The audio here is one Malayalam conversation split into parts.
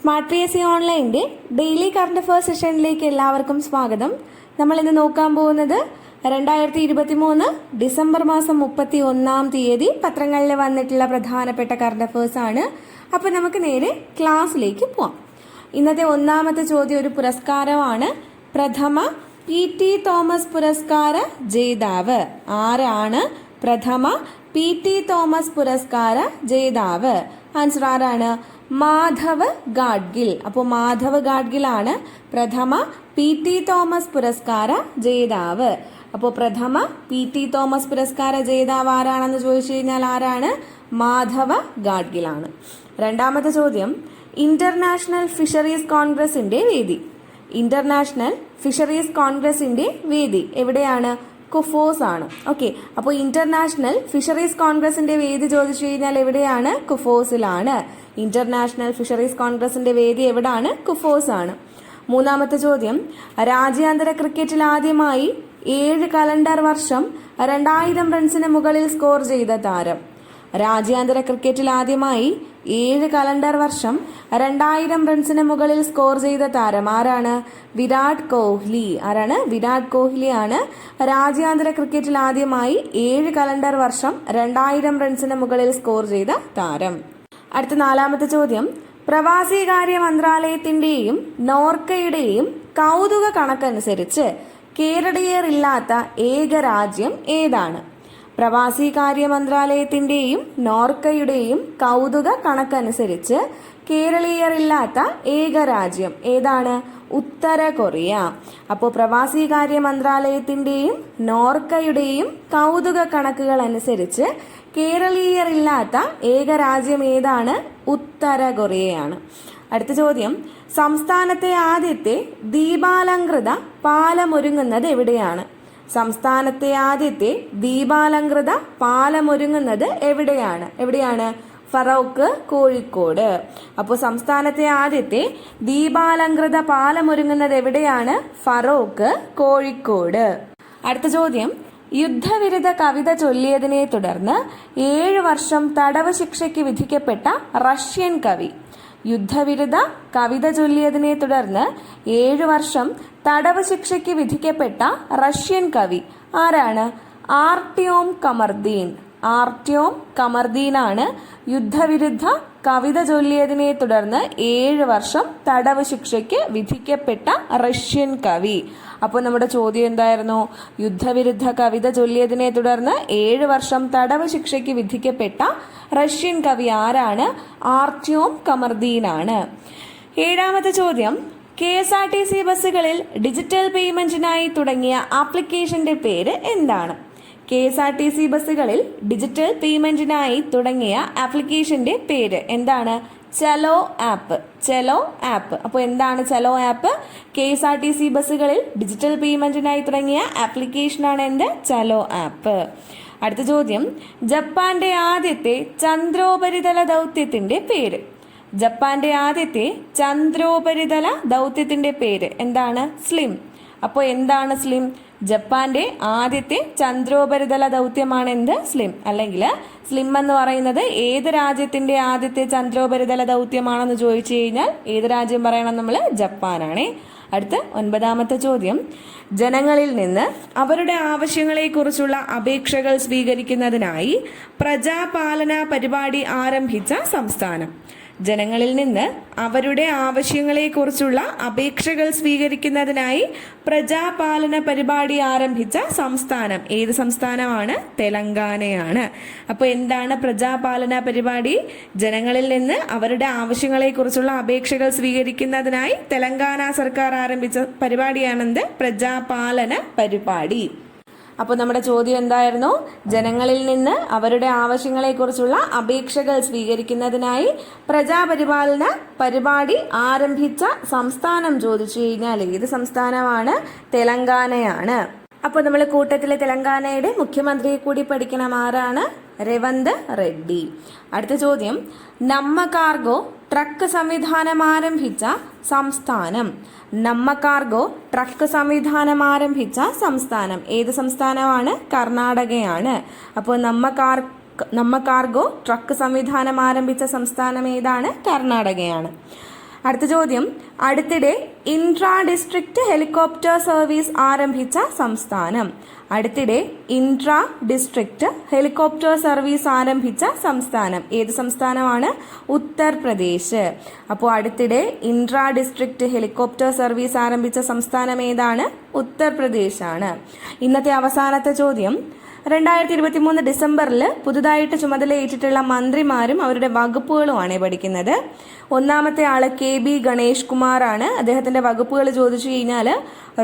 സ്മാർട്ട് പി എസ് സി ഓൺലൈന്റെ ഡെയിലി കറണ്ട് അഫയേഴ്സ് സെഷനിലേക്ക് എല്ലാവർക്കും സ്വാഗതം. നമ്മൾ ഇന്ന് നോക്കാൻ പോകുന്നത് രണ്ടായിരത്തി ഇരുപത്തി മൂന്ന് ഡിസംബർ മാസം മുപ്പത്തി ഒന്നാം തീയതി പത്രങ്ങളിൽ വന്നിട്ടുള്ള പ്രധാനപ്പെട്ട കറണ്ട് അഫയേഴ്സ് ആണ്. അപ്പോൾ നമുക്ക് നേരെ ക്ലാസ്സിലേക്ക് പോവാം. ഇന്നത്തെ ഒന്നാമത്തെ ചോദ്യം ഒരു പുരസ്കാരമാണ്. പ്രഥമ പി ടി തോമസ് പുരസ്കാര ജേതാവ് ആരാണ്? പ്രഥമ പി ടി തോമസ് പുരസ്കാര ജേതാവ്. ആൻസർ ആരാണ്? മാധവ് ഗാഡ്ഗിൽ. അപ്പോൾ മാധവ് ഗാഡ്ഗിൽ ആണ് പ്രഥമ പി ടി തോമസ് പുരസ്കാര ജേതാവ്. അപ്പോൾ പ്രഥമ പി ടി തോമസ് പുരസ്കാര ജേതാവ് ആരാണെന്ന് ചോദിച്ചു കഴിഞ്ഞാൽ ആരാണ്? മാധവ ഗാഡ്ഗിലാണ്. രണ്ടാമത്തെ ചോദ്യം ഇന്റർനാഷണൽ ഫിഷറീസ് കോൺഗ്രസിന്റെ വേദി. ഇന്റർനാഷണൽ ഫിഷറീസ് കോൺഗ്രസിന്റെ വേദി എവിടെയാണ്? കുഫോസ് ആണ്. ഓക്കെ അപ്പോൾ ഇന്റർനാഷണൽ ഫിഷറീസ് കോൺഗ്രസിന്റെ വേദി ചോദിച്ചു കഴിഞ്ഞാൽ എവിടെയാണ്? കുഫോസിലാണ് ഇന്റർനാഷണൽ ഫിഷറീസ് കോൺഗ്രസിന്റെ വേദി എവിടാണ്? കുഫോസ് ആണ്. മൂന്നാമത്തെ ചോദ്യം. രാജ്യാന്തര ക്രിക്കറ്റിൽ ആദ്യമായി ഏഴ് കലണ്ടർ വർഷം രണ്ടായിരം റൺസിന് മുകളിൽ സ്കോർ ചെയ്ത താരം. രാജ്യാന്തര ക്രിക്കറ്റിൽ ആദ്യമായി ഏഴ് കലണ്ടർ വർഷം രണ്ടായിരം റൺസിന് മുകളിൽ സ്കോർ ചെയ്ത താരം ആരാണ്? വിരാട് കോഹ്ലി. ആരാണ്? വിരാട് കോഹ്ലി ആണ് രാജ്യാന്തര ക്രിക്കറ്റിൽ ആദ്യമായി ഏഴ് കലണ്ടർ വർഷം രണ്ടായിരം റൺസിന് മുകളിൽ സ്കോർ ചെയ്ത താരം. അടുത്ത നാലാമത്തെ ചോദ്യം. പ്രവാസികാര്യ മന്ത്രാലയത്തിന്റെയും നോർക്കയുടെയും കൗതുക കണക്കനുസരിച്ച് കേരളീയറില്ലാത്ത ഏക രാജ്യം ഏതാണ്? പ്രവാസികാര്യ മന്ത്രാലയത്തിന്റെയും നോർക്കയുടെയും കൗതുക കണക്കനുസരിച്ച് കേരളീയറില്ലാത്ത ഏക രാജ്യം ഏതാണ്? ഉത്തര കൊറിയ. അപ്പോൾ പ്രവാസികാര്യ മന്ത്രാലയത്തിന്റെയും നോർക്കയുടെയും കൗതുക കണക്കുകൾ അനുസരിച്ച് കേരളീയരില്ലാത്ത ഏക രാജ്യം ഏതാണ്? ഉത്തര കൊറിയയാണ്. അടുത്ത ചോദ്യം. സംസ്ഥാനത്തെ ആദ്യത്തെ ദീപാലങ്കൃത പാലമൊരുങ്ങുന്നത് എവിടെയാണ്? സംസ്ഥാനത്തെ ആദ്യത്തെ ദീപാലങ്കൃത പാലമൊരുങ്ങുന്നത് എവിടെയാണ്? എവിടെയാണ്? ഫറോക്ക് കോഴിക്കോട്. അപ്പോൾ സംസ്ഥാനത്തെ ആദ്യത്തെ ദീപാലങ്കൃത പാലമൊരുങ്ങുന്നത് എവിടെയാണ്? ഫറോക്ക് കോഴിക്കോട്. അടുത്ത ചോദ്യം. യുദ്ധവിരുദ്ധ കവിത ചൊല്ലിയതിനെ തുടർന്ന് ഏഴ് വർഷം തടവ് ശിക്ഷയ്ക്ക് വിധിക്കപ്പെട്ട റഷ്യൻ കവി. യുദ്ധവിരുദ്ധ കവിത ചൊല്ലിയതിനെ തുടർന്ന് ഏഴു വർഷം തടവ് ശിക്ഷയ്ക്ക് വിധിക്കപ്പെട്ട റഷ്യൻ കവി ആരാണ്? ആർട്ടിയോം കമർദീൻ. ആർട്യോം കമർദീനാണ് യുദ്ധവിരുദ്ധ കവിത ചൊല്ലിയതിനെ തുടർന്ന് ഏഴ് വർഷം തടവ് ശിക്ഷയ്ക്ക് വിധിക്കപ്പെട്ട റഷ്യൻ കവി. അപ്പോൾ നമ്മുടെ ചോദ്യം എന്തായിരുന്നു? യുദ്ധവിരുദ്ധ കവിത ചൊല്ലിയതിനെ തുടർന്ന് ഏഴ് വർഷം തടവ് ശിക്ഷയ്ക്ക് വിധിക്കപ്പെട്ട റഷ്യൻ കവി ആരാണ്? ആർട്ടിയോം കമർദീനാണ്. ഏഴാമത്തെ ചോദ്യം. K S R T C ബസ്സുകളിൽ ഡിജിറ്റൽ പേയ്മെന്റിനായി തുടങ്ങിയ ആപ്ലിക്കേഷന്റെ പേര് എന്താണ്? K S R T C ബസ്സുകളിൽ ഡിജിറ്റൽ പേയ്മെന്റിനായി തുടങ്ങിയ ആപ്ലിക്കേഷന്റെ പേര് എന്താണ്? ചെലോ ആപ്പ്. ചെലോ ആപ്പ്. അപ്പോൾ എന്താണ് Chalo app? K S R T C ബസ്സുകളിൽ ഡിജിറ്റൽ പേയ്മെന്റിനായി തുടങ്ങിയ ആപ്ലിക്കേഷനാണ് എന്ത്? ചെലോ ആപ്പ്. അടുത്ത ചോദ്യം. ജപ്പാന്റെ ആദ്യത്തെ ചന്ദ്രോപരിതല ദൗത്യത്തിന്റെ പേര്. ജപ്പാന്റെ ആദ്യത്തെ ചന്ദ്രോപരിതല ദൗത്യത്തിന്റെ പേര് എന്താണ്? സ്ലിം. അപ്പോൾ എന്താണ് സ്ലിം? ജപ്പാന്റെ ആദ്യത്തെ ചന്ദ്രോപരിതല ദൗത്യമാണ് എന്ത് സ്ലിം. അല്ലെങ്കിൽ സ്ലിം എന്ന് പറയുന്നത് ഏത് രാജ്യത്തിന്റെ ആദ്യത്തെ ചന്ദ്രോപരിതല ദൗത്യമാണെന്ന് ചോദിച്ചു കഴിഞ്ഞാൽ ഏത് രാജ്യം പറയണം നമ്മൾ ജപ്പാനാണ്. അടുത്ത ഒൻപതാമത്തെ ചോദ്യം. ജനങ്ങളിൽ നിന്ന് അവരുടെ ആവശ്യങ്ങളെക്കുറിച്ചുള്ള അപേക്ഷകൾ സ്വീകരിക്കുന്നതിനായി പ്രജാപാലന പരിപാടി ആരംഭിച്ച സംസ്ഥാനം. ജനങ്ങളിൽ നിന്ന് അവരുടെ ആവശ്യങ്ങളെക്കുറിച്ചുള്ള അപേക്ഷകൾ സ്വീകരിക്കുന്നതിനായി പ്രജാപാലന പരിപാടി ആരംഭിച്ച സംസ്ഥാനം. ഏത് സംസ്ഥാനമാണ്? തെലങ്കാനയാണ്. അപ്പോൾ എന്താണ് പ്രജാപാലന പരിപാടി? ജനങ്ങളിൽ നിന്ന് അവരുടെ ആവശ്യങ്ങളെക്കുറിച്ചുള്ള അപേക്ഷകൾ സ്വീകരിക്കുന്നതിനായി തെലങ്കാന സർക്കാർ ആരംഭിച്ച പരിപാടിയാണെന്ത്? പ്രജാപാലന പരിപാടി. അപ്പോൾ നമ്മുടെ ചോദ്യം എന്തായിരുന്നു? ജനങ്ങളിൽ നിന്ന് അവരുടെ ആവശ്യങ്ങളെക്കുറിച്ചുള്ള അപേക്ഷകൾ സ്വീകരിക്കുന്നതിനായി പ്രജാപരിപാലന പരിപാടി ആരംഭിച്ച സംസ്ഥാനം ചോദിച്ചു കഴിഞ്ഞാൽ ഏത് സംസ്ഥാനമാണ്? തെലങ്കാനയാണ്. അപ്പോൾ നമ്മൾ കൂട്ടത്തിലെ തെലങ്കാനയുടെ മുഖ്യമന്ത്രിയെ കൂടി പഠിക്കണം. ആരാണ്? രവന്ത് റെഡ്ഡി. അടുത്ത ചോദ്യം. നമ്മ കാർഗോ ട്രക്ക് സംവിധാനം ആരംഭിച്ച സംസ്ഥാനം. നമ്മ കാർഗോ ട്രക്ക് സംവിധാനം ആരംഭിച്ച സംസ്ഥാനം. ഏത് സംസ്ഥാനമാണ്? കർണാടകയാണ്. അപ്പോൾ നമ്മ കാർ നമ്മ കാർഗോ ട്രക്ക് സംവിധാനം ആരംഭിച്ച സംസ്ഥാനം ഏതാണ്? കർണാടകയാണ്. അടുത്ത ചോദ്യം. അടുത്തിടെ ഇൻട്രാ ഡിസ്ട്രിക്ട് ഹെലികോപ്റ്റർ സർവീസ് ആരംഭിച്ച സംസ്ഥാനം. അടുത്തിടെ ഇൻട്രാ ഡിസ്ട്രിക്ട് ഹെലികോപ്റ്റർ സർവീസ് ആരംഭിച്ച സംസ്ഥാനം. ഏത് സംസ്ഥാനമാണ്? ഉത്തർപ്രദേശ്. അപ്പോൾ അടുത്തിടെ ഇൻട്രാ ഡിസ്ട്രിക്ട് ഹെലികോപ്റ്റർ സർവീസ് ആരംഭിച്ച സംസ്ഥാനം ഏതാണ്? ഉത്തർപ്രദേശാണ്. ഇന്നത്തെ അവസാനത്തെ ചോദ്യം. രണ്ടായിരത്തി ഇരുപത്തി മൂന്ന് ഡിസംബറിൽ പുതുതായിട്ട് ചുമതലയേറ്റിട്ടുള്ള മന്ത്രിമാരും അവരുടെ വകുപ്പുകളുമാണ് പഠിക്കുന്നത്. ഒന്നാമത്തെ ആൾ കെ ബി ഗണേഷ് കുമാറാണ്. അദ്ദേഹത്തിന്റെ വകുപ്പുകൾ ചോദിച്ചു കഴിഞ്ഞാൽ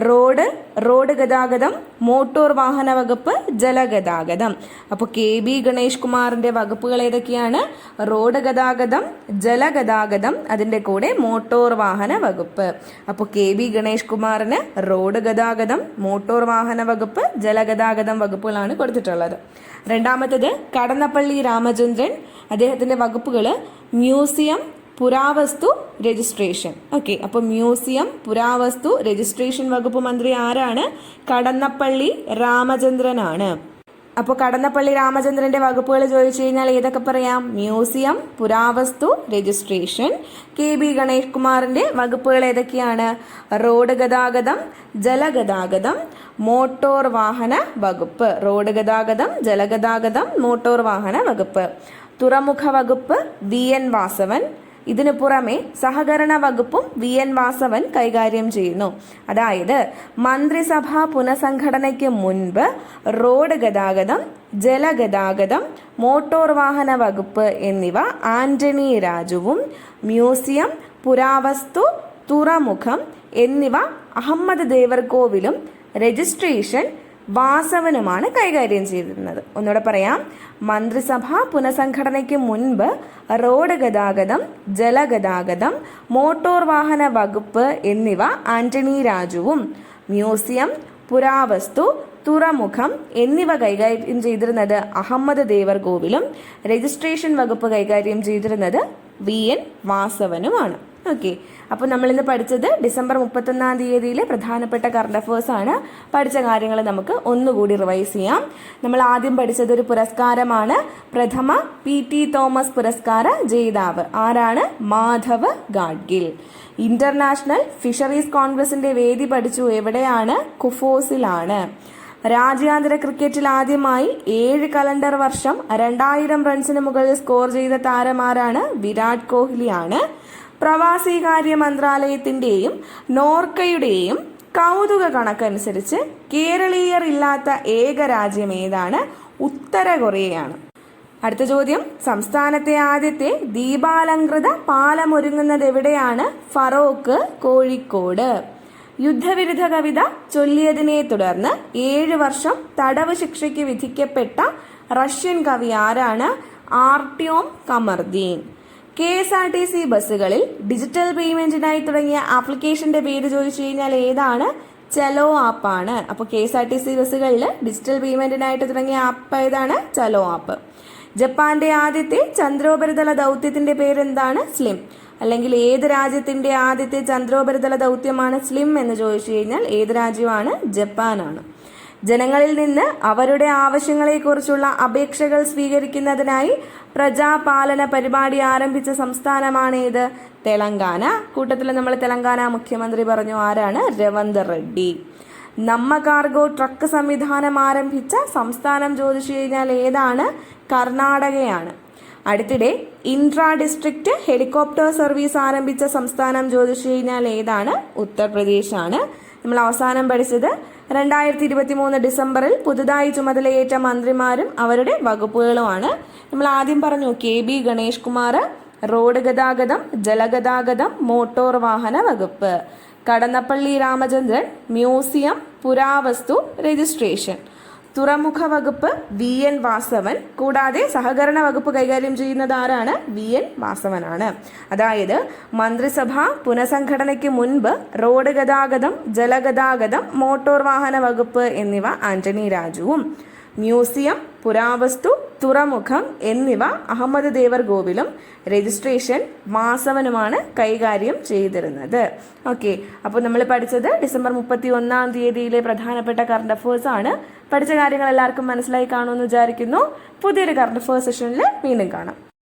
റോഡ് റോഡ് ഗതാഗതം മോട്ടോർ വാഹന വകുപ്പ് ജലഗതാഗതം. അപ്പോൾ കെ ബി ഗണേഷ് കുമാറിന്റെ വകുപ്പുകൾ ഏതൊക്കെയാണ്? റോഡ് ഗതാഗതം ജലഗതാഗതം അതിന്റെ കൂടെ മോട്ടോർ വാഹന വകുപ്പ്. അപ്പോൾ കെ ബി ഗണേഷ് കുമാറിന് റോഡ് ഗതാഗതം മോട്ടോർ വാഹന വകുപ്പ് ജലഗതാഗതം വകുപ്പുകളാണ് കൊടുത്തിട്ടുള്ളത്. രണ്ടാമത്തത് കടന്നപ്പള്ളി രാമചന്ദ്രൻ അദ്ദേഹത്തിന്റെ വകുപ്പുകൾ മ്യൂസിയം പുരാവസ്തു രജിസ്ട്രേഷൻ. ഓക്കെ അപ്പോൾ മ്യൂസിയം പുരാവസ്തു രജിസ്ട്രേഷൻ വകുപ്പ് മന്ത്രി ആരാണ്? കടന്നപ്പള്ളി രാമചന്ദ്രനാണ്. അപ്പോൾ കടന്നപ്പള്ളി രാമചന്ദ്രന്റെ വകുപ്പുകൾ ചോദിച്ചു കഴിഞ്ഞാൽ ഏതൊക്കെ പറയാം? മ്യൂസിയം പുരാവസ്തു രജിസ്ട്രേഷൻ. കെ ബി ഗണേഷ് കുമാറിന്റെ വകുപ്പുകൾ ഏതൊക്കെയാണ്? റോഡ് ഗതാഗതം ജലഗതാഗതം മോട്ടോർ വാഹന വകുപ്പ്. റോഡ് ഗതാഗതം ജലഗതാഗതം മോട്ടോർ വാഹന വകുപ്പ്. തുറമുഖ വകുപ്പ് വി എൻ വാസവൻ. ഇതിനു പുറമെ സഹകരണ വകുപ്പും വി എൻ വാസവൻ കൈകാര്യം ചെയ്യുന്നു. അതായത് മന്ത്രിസഭാ പുനഃസംഘടനയ്ക്ക് മുൻപ് റോഡ് ഗതാഗതം ജലഗതാഗതം മോട്ടോർ വാഹന വകുപ്പ് എന്നിവ ആന്റണി രാജുവും മ്യൂസിയം പുരാവസ്തു തുറമുഖം എന്നിവ അഹമ്മദ് ദേവർകോവിലും രജിസ്ട്രേഷൻ വാസവനുമാണ് കൈകാര്യം ചെയ്തിരുന്നത് ഒന്നുകൂടെ പറയാം. മന്ത്രിസഭ പുനഃസംഘടനയ്ക്ക് മുൻപ് റോഡ് ഗതാഗതം ജലഗതാഗതം മോട്ടോർ വാഹന വകുപ്പ് എന്നിവ ആന്റണി രാജുവും മ്യൂസിയം പുരാവസ്തു തുറമുഖം എന്നിവ കൈകാര്യം ചെയ്തിരുന്നത് അഹമ്മദ് ദേവർഗോവിലും രജിസ്ട്രേഷൻ വകുപ്പ് കൈകാര്യം ചെയ്തിരുന്നത് വി എൻ വാസവനുമാണ്. ഓക്കെ അപ്പോൾ നമ്മളിന്ന് പഠിച്ചത് ഡിസംബർ മുപ്പത്തൊന്നാം തീയതിയിലെ പ്രധാനപ്പെട്ട കറണ്ട് അഫേഴ്സ് ആണ്. പഠിച്ച കാര്യങ്ങൾ നമുക്ക് ഒന്നുകൂടി റിവൈസ് ചെയ്യാം. നമ്മൾ ആദ്യം പഠിച്ചത് ഒരു പുരസ്കാരമാണ്. പ്രഥമ പി ടി തോമസ് പുരസ്കാര ജേതാവ്. ആരാണ്? മാധവ് ഗാഡ്ഗിൽ. ഇന്റർനാഷണൽ ഫിഷറീസ് കോൺഗ്രസിന്റെ വേദി പഠിച്ചു. എവിടെയാണ്? കുഫോസിലാണ്. രാജ്യാന്തര ക്രിക്കറ്റിൽ ആദ്യമായി ഏഴ് കലണ്ടർ വർഷം രണ്ടായിരം റൺസിന് മുകളിൽ സ്കോർ ചെയ്ത താരമാരാണ് വിരാട് കോഹ്ലിയാണ്. പ്രവാസികാര്യ മന്ത്രാലയത്തിന്റെയും നോർക്കയുടെയും കൗതുക കണക്കനുസരിച്ച് കേരളീയർ ഇല്ലാത്ത ഏക രാജ്യം ഏതാണ്? ഉത്തര കൊറിയയാണ്. അടുത്ത ചോദ്യം. സംസ്ഥാനത്തെ ആദ്യത്തെ ദീപാലങ്കൃത പാലമൊരുങ്ങുന്നത് എവിടെയാണ്? ഫറോക്ക് കോഴിക്കോട്. യുദ്ധവിരുദ്ധ കവിത ചൊല്ലിയതിനെ തുടർന്ന് ഏഴ് വർഷം തടവ് ശിക്ഷയ്ക്ക് വിധിക്കപ്പെട്ട റഷ്യൻ കവി ആരാണ്? Artyom Kamardin. K S R T C ബസ്സുകളിൽ ഡിജിറ്റൽ പേയ്മെന്റിനായി തുടങ്ങിയ ആപ്ലിക്കേഷന്റെ പേര് ചോദിച്ചു കഴിഞ്ഞാൽ ഏതാണ്? ചലോ ആപ്പാണ് അപ്പോൾ K S R T C ബസ്സുകളിൽ ഡിജിറ്റൽ പേയ്മെന്റിനായിട്ട് തുടങ്ങിയ ആപ്പ് ഏതാണ്? ചെലോ ആപ്പ്. ജപ്പാന്റെ ആദ്യത്തെ ചന്ദ്രോപരിതല ദൗത്യത്തിന്റെ പേരെന്താണ്? സ്ലിം. അല്ലെങ്കിൽ ഏത് രാജ്യത്തിന്റെ ആദ്യത്തെ ചന്ദ്രോപരിതല ദൗത്യമാണ് സ്ലിം എന്ന് ചോദിച്ചു കഴിഞ്ഞാൽ ഏത് രാജ്യമാണ്? ജപ്പാനാണ്. ജനങ്ങളിൽ നിന്ന് അവരുടെ ആവശ്യങ്ങളെക്കുറിച്ചുള്ള അപേക്ഷകൾ സ്വീകരിക്കുന്നതിനായി പ്രജാപാലന പരിപാടി ആരംഭിച്ച സംസ്ഥാനമാണ് ഏത് തെലങ്കാന. കൂട്ടത്തിൽ നമ്മൾ തെലങ്കാന മുഖ്യമന്ത്രി പറഞ്ഞു ആരാണ്? രവന്ത് റെഡ്ഡി. നമ്മ കാർഗോ ട്രക്ക് സംവിധാനം ആരംഭിച്ച സംസ്ഥാനം ചോദിച്ചു കഴിഞ്ഞാൽ ഏതാണ്? കർണാടകയാണ്. അടുത്തിടെ ഇൻട്രാ ഡിസ്ട്രിക്ട് ഹെലികോപ്റ്റർ സർവീസ് ആരംഭിച്ച സംസ്ഥാനം ചോദിച്ചു കഴിഞ്ഞാൽ ഏതാണ്? ഉത്തർപ്രദേശാണ്. നമ്മൾ അവസാനം പഠിച്ചത് രണ്ടായിരത്തി ഇരുപത്തി മൂന്ന് ഡിസംബറിൽ പുതുതായി ചുമതലയേറ്റ മന്ത്രിമാരും അവരുടെ വകുപ്പുകളുമാണ്. നമ്മൾ ആദ്യം പറഞ്ഞു K B Ganesh Kumar road ഗതാഗതം ജലഗതാഗതം മോട്ടോർ വാഹന വകുപ്പ്. കടന്നപ്പള്ളി രാമചന്ദ്രൻ മ്യൂസിയം പുരാവസ്തു രജിസ്ട്രേഷൻ. തുറമുഖ വകുപ്പ് വി എൻ വാസവൻ കൂടാതെ സഹകരണ വകുപ്പ് കൈകാര്യം ചെയ്യുന്നത് ആരാണ്? വി എൻ വാസവനാണ്. അതായത് മന്ത്രിസഭ പുനഃസംഘടനയ്ക്ക് മുൻപ് റോഡ് ഗതാഗതം ജലഗതാഗതം മോട്ടോർ വാഹന വകുപ്പ് എന്നിവ ആന്റണി രാജുവും. മ്യൂസിയം പുരാവസ്തു തുറമുഖം എന്നിവ അഹമ്മദ് ദേവർ ഗോവിലും രജിസ്ട്രേഷൻ മാസവനുമാണ് കൈകാര്യം ചെയ്തിരുന്നത്. ഓക്കെ അപ്പോൾ നമ്മൾ പഠിച്ചത് ഡിസംബർ മുപ്പത്തി ഒന്നാം തീയതിയിലെ പ്രധാനപ്പെട്ട കറണ്ട് അഫേഴ്സ് ആണ്. പഠിച്ച കാര്യങ്ങൾ എല്ലാവർക്കും മനസ്സിലായി കാണുമെന്ന് വിചാരിക്കുന്നു. പുതിയൊരു കറണ്ട് അഫേഴ്സ് സെഷനിൽ വീണ്ടും കാണാം.